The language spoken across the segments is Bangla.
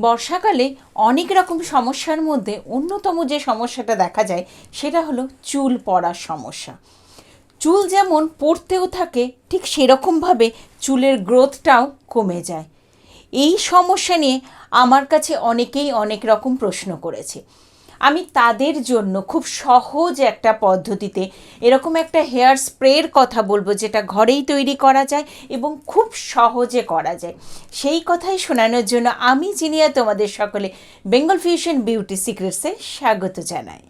বর্ষাকালে অনেক রকম সমস্যার মধ্যে অন্যতম যে সমস্যাটা দেখা যায় সেটা হলো চুল পড়ার সমস্যা। চুল যেমন পড়তেও থাকে, ঠিক সেরকমভাবে চুলের গ্রোথটাও কমে যায়। এই সমস্যা নিয়ে আমার কাছে অনেকেই অনেক রকম প্রশ্ন করেছে। আমি তাদের জন্য খুব সহজ একটা পদ্ধতিতে এরকম একটা হেয়ার স্প্রের কথা বলব যেটা ঘরেই তৈরি করা যায় এবং খুব সহজে করা যায়। সেই কথাই শোনানোর জন্য আমি জিনিয়া তোমাদের সকলে বেঙ্গল ফিউশন বিউটি সিক্রেটসে স্বাগত জানাই।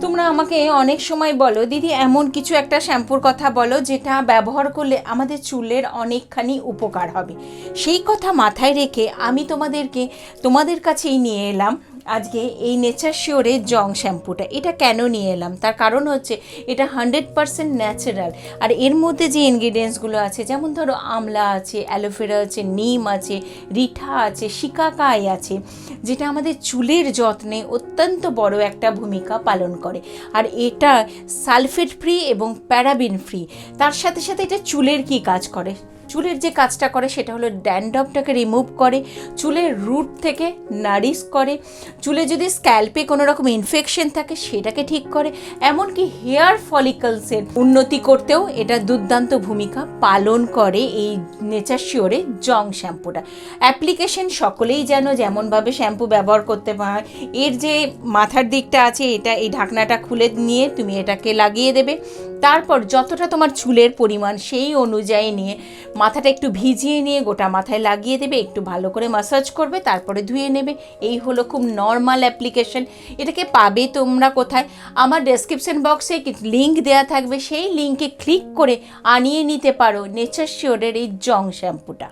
তোমরা আমাকে অনেক সময় বলো, দিদি এমন কিছু একটা শ্যাম্পুর কথা বলো যেটা ব্যবহার করলে আমাদের চুলের অনেকখানি উপকার হবে। সেই কথা মাথায় রেখে আমি তোমাদেরকে, তোমাদের কাছেই নিয়ে এলাম। আজকে এই নেচার শিওরের জং শ্যাম্পুটা। এটা কেন নিয়ে এলাম? তার কারণ হচ্ছে এটা হান্ড্রেড পারসেন্ট ন্যাচারাল আর এর মধ্যে যে ইনগ্রিডিয়েন্টসগুলো আছে, যেমন ধরো আমলা আছে অ্যালোভেরা আছে নিম আছে, রিঠা আছে, শিকাকাই আছে, যেটা আমাদের চুলের যত্নে অত্যন্ত বড় একটা ভূমিকা পালন করে। আর এটা সালফেট ফ্রি এবং প্যারাবিন ফ্রি তার সাথে সাথে এটা চুলের কি কাজ করে? চুলের যে কাজটা করে সেটা হলো ড্যান্ড্রফটাকে রিমুভ করে, চুলের রুট থেকে নারিশ করে, চুলে যদি স্ক্যাল্পে কোনো রকম ইনফেকশন থাকে সেটাকে ঠিক করে, এমনকি হেয়ার ফলিকলসের উন্নতি করতেও এটা দুর্দান্ত ভূমিকা পালন করে এই নেচার শিওরে জং শ্যাম্পুটা অ্যাপ্লিকেশন সকলেই যেন যেমনভাবে শ্যাম্পু ব্যবহার করতে হয়। এর যে মাথার দিকটা আছে, এটা এই ঢাকনাটা খুলে নিয়ে তুমি এটাকে লাগিয়ে দেবে। তারপর যতটা তোমার চুলের পরিমাণ সেই অনুযায়ী নিয়ে মাথাটা একটু ভিজিয়ে নিয়ে গোটা মাথায় লাগিয়ে দেবে, একটু ভালো করে মাসাজ করবে, তারপরে ধুয়ে নেবে। এই হলো খুব নর্মাল অ্যাপ্লিকেশন এটাকে পাবে তোমরা কোথায়? আমার ডেসক্রিপশন বক্সে লিঙ্ক দেওয়া থাকবে। সেই লিঙ্কে ক্লিক করে আনিয়ে নিতে পারো নেচার শিওরের এই জং শ্যাম্পুটা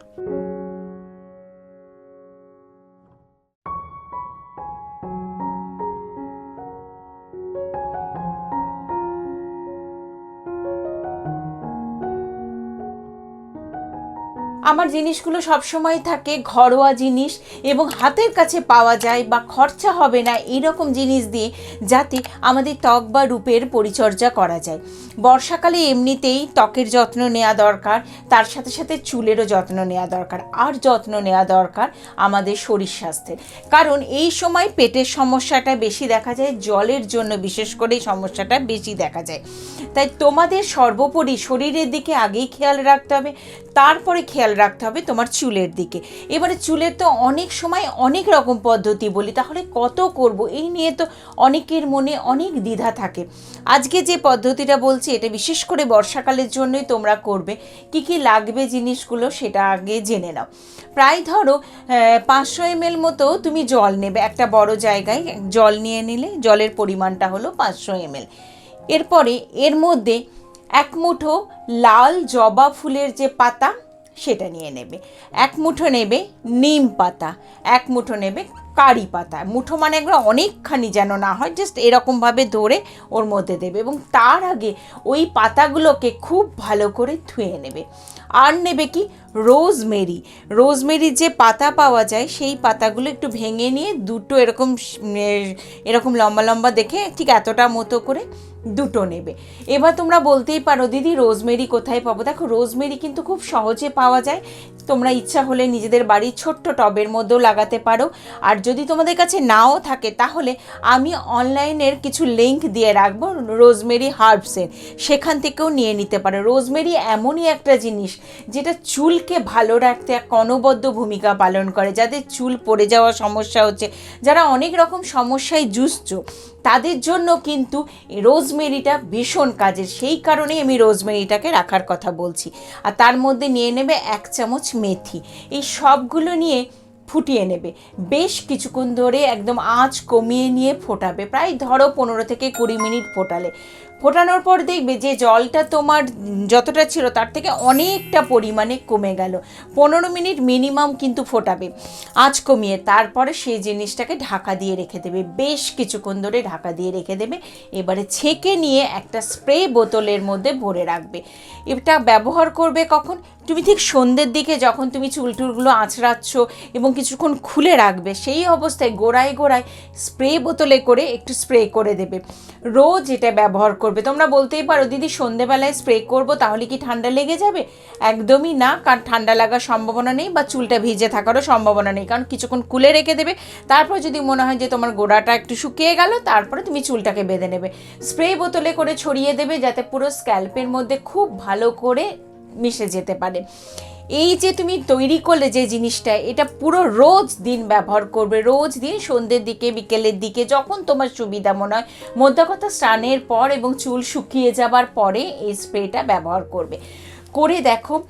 আমার জিনিসগুলো সবসময় থাকে, ঘরোয়া জিনিস এবং হাতের কাছে পাওয়া যায় বা খরচা হবে না এরকম জিনিস দিয়ে যাতে আমাদের ত্বক বা রূপের পরিচর্যা করা যায়। বর্ষাকালে এমনিতেই ত্বকের যত্ন নেওয়া দরকার, তার সাথে সাথে চুলেরও যত্ন নেওয়া দরকার আর যত্ন নেওয়া দরকার আমাদের শরীর স্বাস্থ্যের। কারণ এই সময় পেটের সমস্যাটা বেশি দেখা যায়, জলের জন্য বিশেষ করে সমস্যাটা বেশি দেখা যায়। তাই তোমাদের সর্বোপরি শরীরের দিকে আগেই খেয়াল রাখতে হবে, তারপরে খেয়াল রাখতে হবে তোমার চুলের দিকে। এবারে চুলের তো অনেক সময় অনেক রকম পদ্ধতি বলি, তাহলে কত করব? এই নিয়ে তো অনেকের মনে অনেক দ্বিধা থাকে। আজকে যে পদ্ধতিটা বলছি, এটা বিশেষ করে বর্ষাকালের জন্যই তোমরা করবে। কি কি লাগবে জিনিসগুলো সেটা আগে জেনে নাও। প্রায় ধরো পাঁচশো এমএল মতো তুমি জল নেবে একটা বড় জায়গায়। জল নিয়ে নিলে জলের পরিমাণটা হলো পাঁচশো এমএল। এরপরে এর মধ্যে এক মুঠো লাল জবা ফুলের যে পাতা সেটা নিয়ে নেবে। এক মুঠো নেবে নিম পাতা এক মুঠো নেবে কারি পাতা মুঠো মানে একবার অনেকখানি যেন না হয় জাস্ট এরকমভাবে ধরে ওর মধ্যে দেবে এবং তার আগে ওই পাতাগুলোকে খুব ভালো করে ধুয়ে নেবে। আর নেবে কি? রোজমেরি। রোজমেরির যে পাতা পাওয়া যায়, সেই পাতাগুলো একটু ভেঙে নিয়ে দুটো এরকম এরকম লম্বা লম্বা দেখে ঠিক এতটা মতো করে দুটো নেবে। এবার তোমরা বলতেই পারো, দিদি, রোজমেরি কোথায় পাবো? দেখো, রোজমেরি কিন্তু খুব সহজে পাওয়া যায়। তোমরা ইচ্ছা হলে নিজেদের বাড়ির ছোট্ট টবের মধ্যেও লাগাতে পারো। আর যদি তোমাদের কাছে নাও থাকে, তাহলে আমি অনলাইনের কিছু লিঙ্ক দিয়ে রাখব রোজমেরি হার্বসের সেখান থেকেও নিয়ে নিতে পারো। রোজমেরি এমনই একটা জিনিস, যেটা চুলকে ভালো রাখতে এক অনবদ্য ভূমিকা পালন করে। যাদের চুল পড়ে যাওয়ার সমস্যা হচ্ছে, যারা অনেক রকম সমস্যায় জুঝছ তাদের জন্য কিন্তু রোজমেরিটা ভীষণ কাজের। সেই কারণেই আমি রোজমেরিটাকে রাখার কথা বলছি। আর তার মধ্যে নিয়ে নেবে এক চামচ মেথি। এই সবগুলো নিয়ে ফুটিয়ে নেবে। বেশ কিছুক্ষণ ধরে একদম আঁচ কমিয়ে নিয়ে ফোটাবে। প্রায় ধরো পনেরো থেকে কুড়ি মিনিট ফোটালে। ফোটানোর পর দেখবে যে জলটা তোমার যতটা ছিল তার থেকে অনেকটা পরিমাণে কমে গেল। পনেরো মিনিট মিনিমাম কিন্তু ফোটাবে। আঁচ কমিয়ে তারপরে সেই জিনিসটাকে ঢাকা দিয়ে রেখে দেবে। বেশ কিছুক্ষণ ধরে ঢাকা দিয়ে রেখে দেবে। এবারে ছেঁকে নিয়ে একটা স্প্রে বোতলের মধ্যে ভরে রাখবে। এটা ব্যবহার করবে কখন? তুমি ঠিক সন্ধ্যের দিকে যখন তুমি চুল টুলগুলো আঁচড়াচ্ছ এবং কিছুক্ষণ খুলে রাখবে, সেই অবস্থায় গোড়ায় গোড়ায় স্প্রে বোতলে করে একটু স্প্রে করে দেবে। রোজ এটা ব্যবহার করবে। তোমরা বলতেই পারো, দিদি, সন্ধেবেলায় স্প্রে করব, তাহলে কি ঠান্ডা লেগে যাবে? একদমই না, কারণ ঠান্ডা লাগার সম্ভাবনা নেই বা চুলটা ভিজে থাকারও সম্ভাবনা নেই, কারণ কিছুক্ষণ খুলে রেখে দেবে। তারপর যদি মনে হয় যে তোমার গোড়াটা একটু শুকিয়ে গেল, তারপরে তুমি চুলটাকে বেঁধে নেবে। স্প্রে বোতলে করে ছড়িয়ে দেবে যাতে পুরো স্ক্যাল্পের মধ্যে খুব ভালো করে মিশে যেতে পারে। এই যে তুমি তৈরি করলে যে জিনিসটা, এটা পুরো রোজ দিন ব্যবহার করবে। রোজ দিন সন্ধ্যের দিকে, বিকেলের দিকে, যখন তোমার সুবিধা মনে হয় মধ্যে কথা স্নানের পর এবং চুল শুকিয়ে যাবার পরে এই স্প্রেটা ব্যবহার করবে। করে দেখো,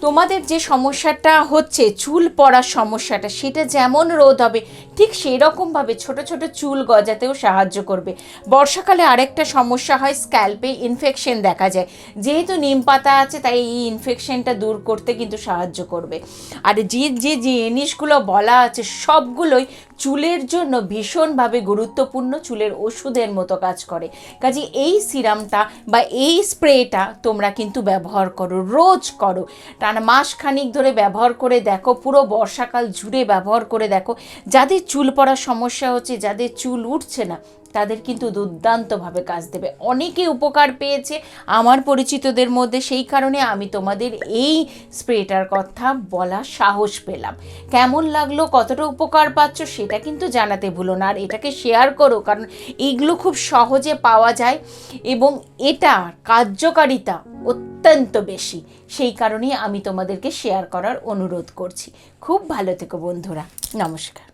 তোমাদের যে সমস্যাটা হচ্ছে, চুল পড়ার সমস্যাটা, সেটা যেমন রোদ হবে ঠিক সেই রকমভাবে ছোট ছোট চুল গজাতেও সাহায্য করবে। বর্ষাকালে আরেকটা সমস্যা হয়, স্ক্যাল্পে ইনফেকশন দেখা যায়। যেহেতু নিম পাতা আছে, তাই এই ইনফেকশনটা দূর করতে কিন্তু সাহায্য করবে। আর যে যে জিনিসগুলো বলা আছে, সবগুলোই চুলের জন্য ভীষণভাবে গুরুত্বপূর্ণ, চুলের ওষুধের মতো কাজ করে। কাজে এই সিরামটা বা এই স্প্রেটা তোমরা কিন্তু ব্যবহার করো, রোজ করো। টানা মাস খানিক ধরে ব্যবহার করে দেখো, পুরো বর্ষাকাল জুড়ে ব্যবহার করে দেখো যাদের চুল পড়ার সমস্যা হচ্ছে, যাদের চুল উঠছে না, তাদের কিন্তু দুর্দান্তভাবে কাজ দেবে। অনেকে উপকার পেয়েছে আমার পরিচিতদের মধ্যে, সেই কারণে আমি তোমাদের এই স্প্রেটার কথা বলার সাহস পেলাম। কেমন লাগল, কতটা উপকার পাচ্ছ, সেটা কিন্তু জানাতে ভুলো না, আর এটাকে শেয়ার করো, কারণ এইগুলো খুব সহজে পাওয়া যায় এবং এটা কার্যকারিতা অত্যন্ত বেশি। সেই কারণেই আমি তোমাদেরকে শেয়ার করার অনুরোধ করছি। খুব ভালো থেকো বন্ধুরা। নমস্কার।